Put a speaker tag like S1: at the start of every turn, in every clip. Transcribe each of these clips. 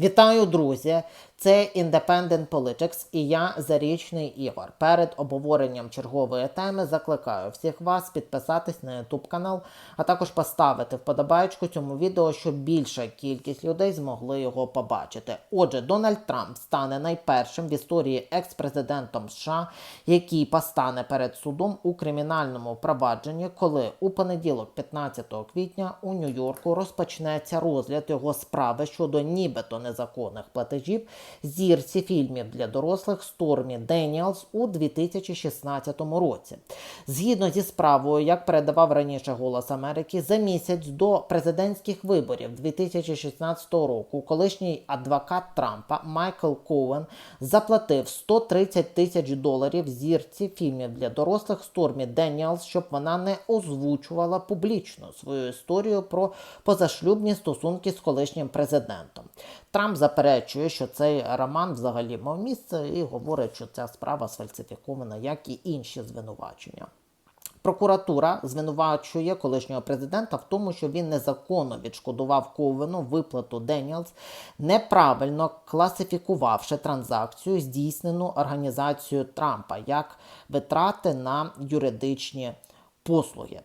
S1: Вітаю, друзі! Це Independent Politics і я Зарічний Ігор. Перед обговоренням чергової теми закликаю всіх вас підписатись на YouTube канал, а також поставити вподобайку цьому відео, щоб більша кількість людей змогли його побачити. Отже, Дональд Трамп стане найпершим в історії екс-президентом США, який постане перед судом у кримінальному провадженні, коли у понеділок, 15 квітня, у Нью-Йорку розпочнеться розгляд його справи щодо нібито незаконних платежів зірці фільмів для дорослих Стормі Деніелс у 2016 році. Згідно зі справою, як передавав раніше Голос Америки, за місяць до президентських виборів 2016 року колишній адвокат Трампа Майкл Коуен заплатив 130 тисяч доларів зірці фільмів для дорослих Стормі Деніелс, щоб вона не озвучувала публічно свою історію про позашлюбні стосунки з колишнім президентом. Трамп заперечує, що цей роман взагалі мав місце, і говорить, що ця справа сфальсифікована, як і інші звинувачення. Прокуратура звинувачує колишнього президента в тому, що він незаконно відшкодував Ковену виплату Деніелс, неправильно класифікувавши транзакцію, здійснену організацією Трампа як витрати на юридичні послуги.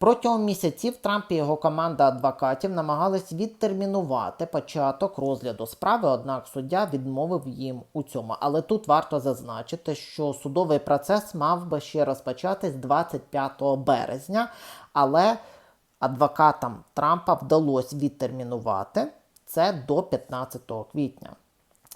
S1: Протягом місяців Трамп і його команда адвокатів намагались відтермінувати початок розгляду справи, однак суддя відмовив їм у цьому. Але тут варто зазначити, що судовий процес мав би ще розпочатись 25 березня, але адвокатам Трампа вдалося відтермінувати це до 15 квітня.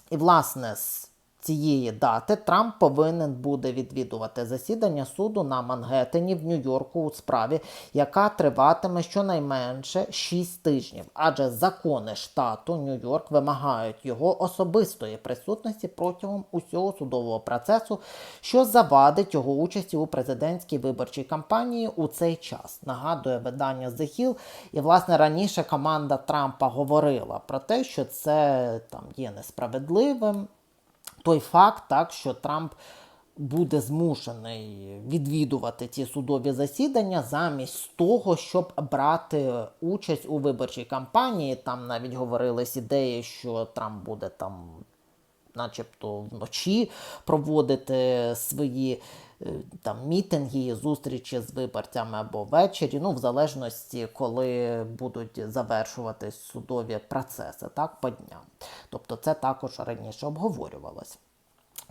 S1: І, власне, з цієї дати Трамп повинен буде відвідувати засідання суду на Мангеттені в Нью-Йорку у справі, яка триватиме щонайменше 6 тижнів, адже закони штату Нью-Йорк вимагають його особистої присутності протягом усього судового процесу, що завадить його участі у президентській виборчій кампанії у цей час. Нагадує видання The Hill. І, власне, раніше команда Трампа говорила про те, що це там є несправедливим той факт, так, що Трамп буде змушений відвідувати ці судові засідання замість того, щоб брати участь у виборчій кампанії. Там навіть говорились ідеї, що Трамп буде там, начебто, вночі проводити свої. Там мітинги, зустрічі з виборцями або ввечері, ну в залежності, коли будуть завершуватись судові процеси, так по дням. Тобто, це також раніше обговорювалось.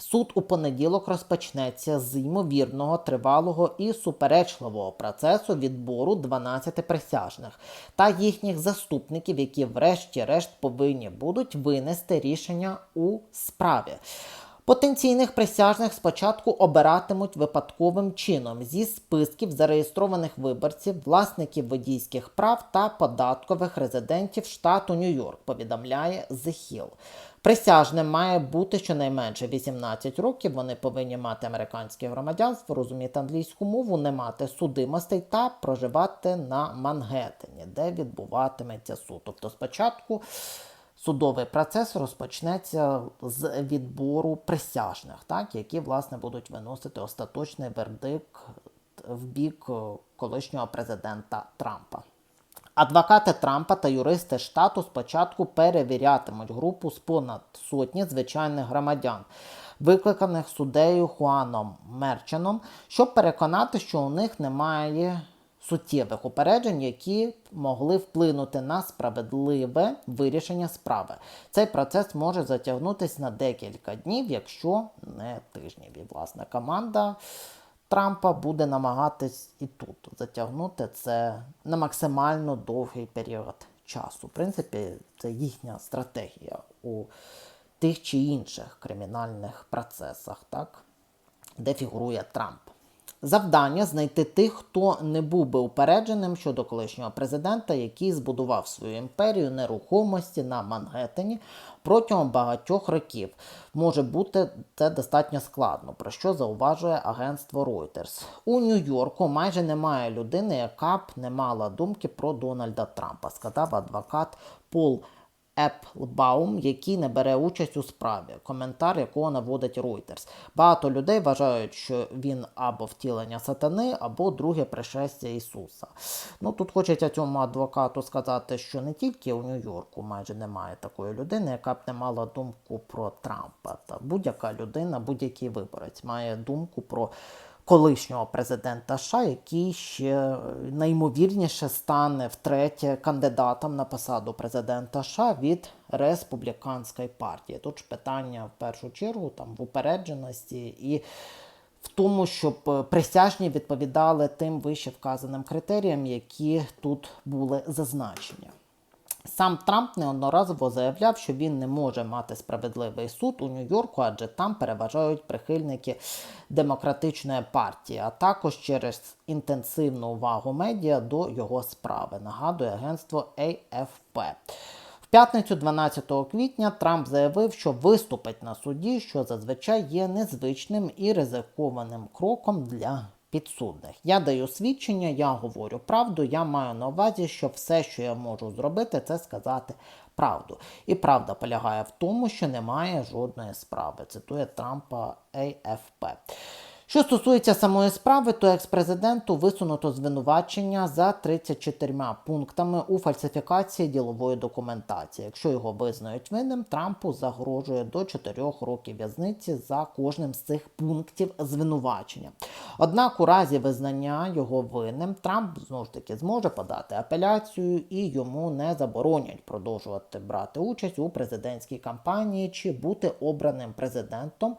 S1: Суд у понеділок розпочнеться з ймовірного, тривалого і суперечливого процесу відбору 12 присяжних та їхніх заступників, які, врешті-решт, повинні будуть винести рішення у справі. Потенційних присяжних спочатку обиратимуть випадковим чином зі списків зареєстрованих виборців, власників водійських прав та податкових резидентів штату Нью-Йорк, повідомляє The Hill. Присяжним має бути щонайменше 18 років. Вони повинні мати американське громадянство, розуміти англійську мову, не мати судимостей та проживати на Мангеттені, де відбуватиметься суд. Тобто спочатку. Судовий процес розпочнеться з відбору присяжних, так, які власне будуть виносити остаточний вердикт в бік колишнього президента Трампа. Адвокати Трампа та юристи штату спочатку перевірятимуть групу з понад сотні звичайних громадян, викликаних суддею Хуаном Мерчаном, щоб переконати, що у них немає суттєвих упереджень, які могли вплинути на справедливе вирішення справи. Цей процес може затягнутися на декілька днів, якщо не тижнів. І власне команда Трампа буде намагатись і тут затягнути це на максимально довгий період часу. В принципі, це їхня стратегія у тих чи інших кримінальних процесах, так, де фігурує Трамп. Завдання знайти тих, хто не був би упередженим щодо колишнього президента, який збудував свою імперію нерухомості на Мангеттені протягом багатьох років. Може бути це достатньо складно, про що зауважує агентство Reuters. У Нью-Йорку майже немає людини, яка б не мала думки про Дональда Трампа, сказав адвокат Пол Еплбаум, який не бере участь у справі, коментар якого наводить Reuters. Багато людей вважають, що він або втілення сатани, або друге пришестя Ісуса. Ну тут хочеться цьому адвокату сказати, що не тільки у Нью-Йорку майже немає такої людини, яка б не мала думку про Трампа. Та будь-яка людина, будь-який виборець має думку про колишнього президента США, який ще наймовірніше стане втретє кандидатом на посаду президента США від республіканської партії. Тут ж питання в першу чергу там в упередженості і в тому, щоб е, присяжні відповідали тим вище вказаним критеріям, які тут були зазначені. Сам Трамп неодноразово заявляв, що він не може мати справедливий суд у Нью-Йорку, адже там переважають прихильники демократичної партії, а також через інтенсивну увагу медіа до його справи. Нагадує агентство AFP. В п'ятницю, 12 квітня, Трамп заявив, що виступить на суді, що зазвичай є незвичним і ризикованим кроком для підсудних. Я даю свідчення, я говорю правду. Я маю на увазі, що все, що я можу зробити, це сказати правду. І правда полягає в тому, що немає жодної справи. Цитує Трампа AFP. Що стосується самої справи, то екс-президенту висунуто звинувачення за 34 пунктами у фальсифікації ділової документації. Якщо його визнають винним, Трампу загрожує до 4 років в'язниці за кожним з цих пунктів звинувачення. Однак, у разі визнання його винним, Трамп знову ж таки зможе подати апеляцію і йому не заборонять продовжувати брати участь у президентській кампанії чи бути обраним президентом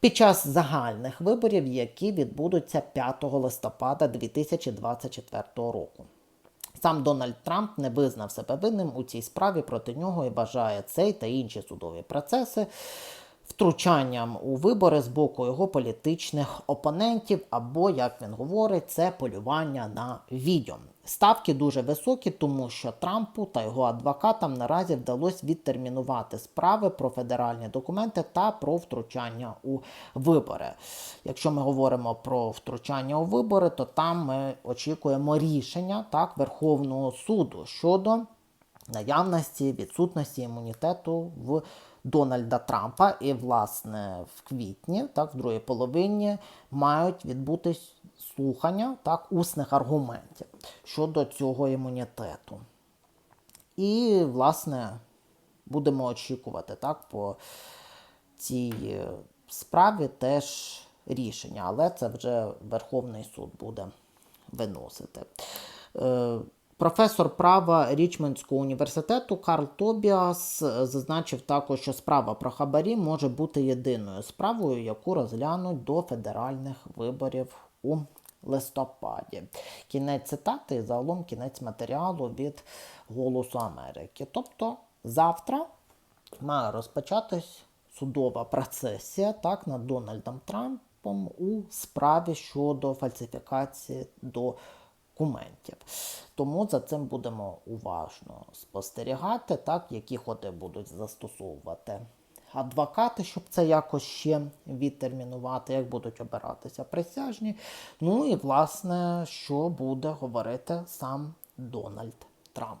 S1: під час загальних виборів, які відбудуться 5 листопада 2024 року. Сам Дональд Трамп не визнав себе винним у цій справі проти нього і вважає цей та інші судові процеси втручанням у вибори з боку його політичних опонентів, або, як він говорить, це полювання на відьом. Ставки дуже високі, тому що Трампу та його адвокатам наразі вдалося відтермінувати справи про федеральні документи та про втручання у вибори. Якщо ми говоримо про втручання у вибори, то там ми очікуємо рішення так Верховного суду щодо наявності відсутності імунітету в Дональда Трампа. І, власне, в квітні, так, в другій половині, мають відбутись слухання так, усних аргументів щодо цього імунітету. І, власне, будемо очікувати так, по цій е, справі теж рішення, але це вже Верховний суд буде виносити. Е, Професор права Річмондського університету Карл Тобіас зазначив також, що справа про хабарі може бути єдиною справою, яку розглянуть до федеральних виборів у листопаді. Кінець цитати і загалом кінець матеріалу від Голосу Америки. Тобто завтра має розпочатись судова процесія так, над Дональдом Трампом у справі щодо фальсифікації до документів. Тому за цим будемо уважно спостерігати, так, які ходи будуть застосовувати адвокати, щоб це якось ще відтермінувати, як будуть обиратися присяжні. Ну і, власне, що буде говорити сам Дональд Трамп.